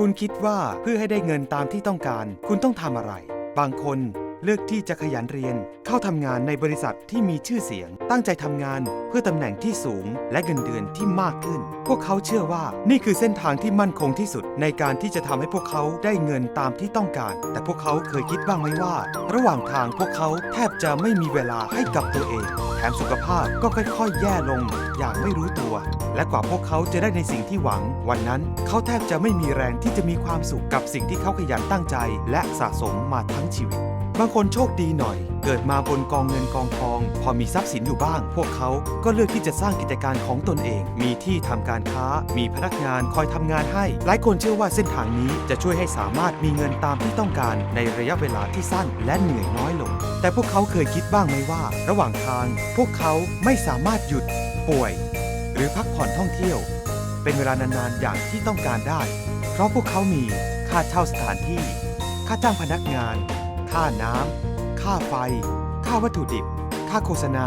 คุณคิดว่าเพื่อให้ได้เงินตามที่ต้องการ คุณต้องทำอะไร บางคน เลือกที่จะขยันเรียน เข้าทำงานในบริษัทที่มีชื่อเสียง ตั้งใจทำงานเพื่อตำแหน่งที่สูง และเงินเดือนที่มากขึ้น พวกเขาเชื่อว่านี่คือเส้นทางที่มั่นคงที่สุด ในการที่จะทำให้พวกเขาได้เงินตามที่ต้องการ แต่พวกเขาเคยคิดบ้างไหมว่า ระหว่างทางพวกเขาแทบจะไม่มีเวลาให้กับตัวเอง แถมสุขภาพก็ค่อยๆ แย่ลง อย่างไม่รู้ตัว และกว่าพวกเขาจะได้ในสิ่งที่หวัง วันนั้นเขาแทบจะไม่มีแรงที่จะมีความสุขกับสิ่งที่เขาขยันตั้งใจ และสะสมมาทั้งชีวิต บางคนโชคดีหน่อย เกิดมาบนกองเงินกองทอง พอมีทรัพย์สินอยู่บ้าง พวกเขาก็เลือกที่จะสร้างกิจการของตนเอง มีที่ทำการค้า มีพนักงานคอยทำงานให้ หลายคนเชื่อว่าเส้นทางนี้จะช่วยให้สามารถมีเงินตามที่ต้องการในระยะเวลาที่สั้นและเหนื่อยน้อยลง แต่พวกเขาเคยคิดบ้างไหมว่า ระหว่างทาง พวกเขาไม่สามารถหยุด ป่วย หรือพักผ่อนท่องเที่ยว เป็นเวลานานๆอย่างที่ต้องการได้ เพราะพวกเขามีค่าเช่าสถานที่ ค่าจ้างพนักงาน ค่าน้ำ ค่าไฟ ค่าวัตถุดิบ ค่าโฆษณา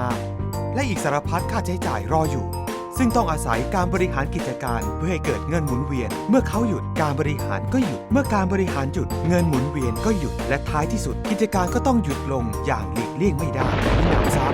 และอีกสารพัดค่าใช้จ่ายรออยู่ ซึ่งต้องอาศัยการบริหารกิจการเพื่อให้เกิดเงินหมุนเวียน เมื่อเขาหยุดการบริหารก็หยุด เมื่อการบริหารหยุดเงินหมุนเวียนก็หยุด และท้ายที่สุดกิจการก็ต้องหยุดลงอย่างหลีกเลี่ยงไม่ได้มีหนำซ้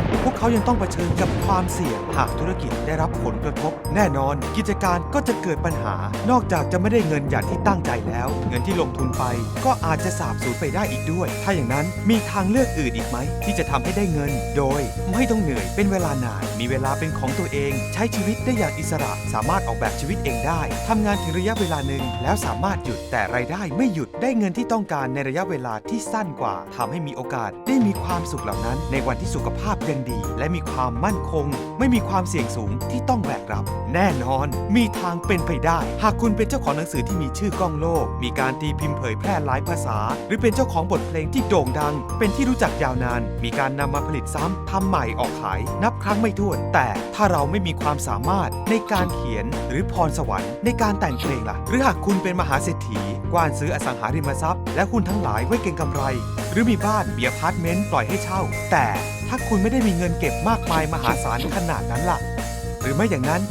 เขายังต้องเผชิญกับความเสี่ยงหากธุรกิจได้รับผลกระทบ แน่นอน กิจการก็จะเกิดปัญหา นอกจากจะไม่ได้เงินอย่างที่ตั้งใจแล้ว เงินที่ลงทุนไป ก็อาจจะสาบสูญไปได้อีกด้วย ถ้าอย่างนั้นมีทางเลือกอื่นอีกไหม ที่จะทำให้ได้เงิน โดยไม่ต้องเหนื่อยเป็นเวลานาน มีเวลาเป็นของตัวเอง ใช้ชีวิตได้อย่างอิสระ สามารถออกแบบชีวิตเองได้ทำงานถึงระยะเวลาหนึ่งแล้วสามารถหยุดแต่รายได้ไม่หยุดได้เงินที่ต้องการในระยะเวลาที่สั้นกว่าทำให้มีโอกาสได้มีความสุขเหล่านั้น ในวันที่สุขภาพยังดีและมีความมั่นคง ไม่มีความเสี่ยงสูงที่ต้องแบกรับ แน่นอน มีทางเป็นไปได้ หากคุณเป็นเจ้าของหนังสือที่มีชื่อกล้องโลก มีการตีพิมพ์เผยแพร่หลายภาษา หรือเป็นเจ้าของบทเพลงที่โด่งดัง เป็นที่รู้จักยาวนาน มีการนำมาผลิตซ้ำทำใหม่ออกขาย นับครั้งไม่ถ้วน แต่ถ้าเราไม่มีความสามารถในการเขียนหรือพรสวรรค์ในการแต่งเพลงล่ะ หรือหากคุณเป็นมหาเศรษฐี กว้านซื้ออสังหาริมทรัพย์ และหุ้นทั้งหลายไว้เก็งกำไร หรือมีบ้านมีอพาร์ตเมนต์ปล่อยให้เช่า แต่ถ้าคุณไม่ได้มีเงินเก็บมากมายมหาศาลขนาดนั้นล่ะ หรือไม่อย่างนั้น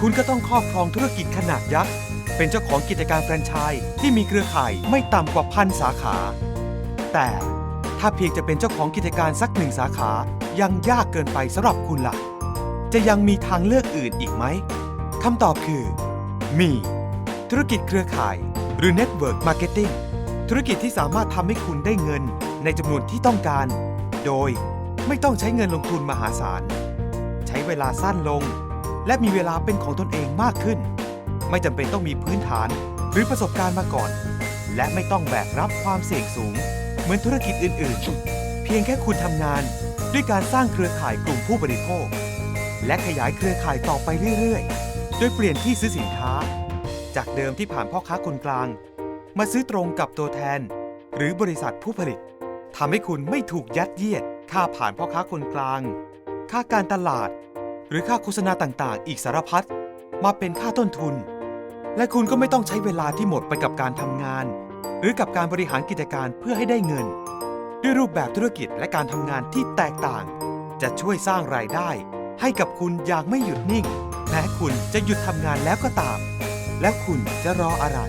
คุณก็ต้องครอบครองธุรกิจขนาดยักษ์เป็นเจ้าของกิจการแฟรนไชส์ที่มีเครือข่ายไม่ต่ำกว่าพันสาขา แต่ถ้าเพียงจะเป็นเจ้าของกิจการสักหนึ่งสาขายังยากเกินไปสำหรับคุณล่ะ จะยังมีทางเลือกอื่นอีกไหมคำตอบคือ มี ธุรกิจเครือข่าย หรือ Network Marketing ธุรกิจที่สามารถทำให้คุณได้เงินในจำนวนที่ต้องการ โดยไม่ต้องใช้เงินลงทุนมหาศาล ใช้เวลาสั้นลง และมีเวลาเป็นของตนเองมากขึ้น ไม่จำเป็นต้องมีพื้นฐานหรือประสบการณ์มาก่อน และไม่ต้องแบกรับความเสี่ยงสูง เหมือนธุรกิจอื่น ๆ เพียงแค่คุณทำงานด้วยการสร้างเครือข่ายกลุ่มผู้บริโภค และขยายเครือข่ายต่อไปเรื่อย ๆ โดยเปลี่ยนที่ซื้อสินค้า จากเดิมที่ผ่านพ่อค้าคนกลาง มาซื้อตรงกับตัวแทน หรือบริษัทผู้ผลิตทำให้คุณไม่ถูกยัดเยียด ค่าผ่านพ่อค้าคนกลาง ค่าการตลาด หรือค่าโฆษณาต่างๆ อีกสารพัดมาเป็นค่าต้นทุน และคุณก็ไม่ต้องใช้เวลาที่หมดไปกับการทำงาน หรือกับการบริหารกิจการเพื่อให้ได้เงิน ด้วยรูปแบบธุรกิจและการทำงานที่แตกต่าง จะช่วยสร้างรายได้ ให้กับคุณอย่างไม่หยุดนิ่งแม้คุณจะหยุดทำงานแล้วก็ตาม แล้วคุณจะรออะไร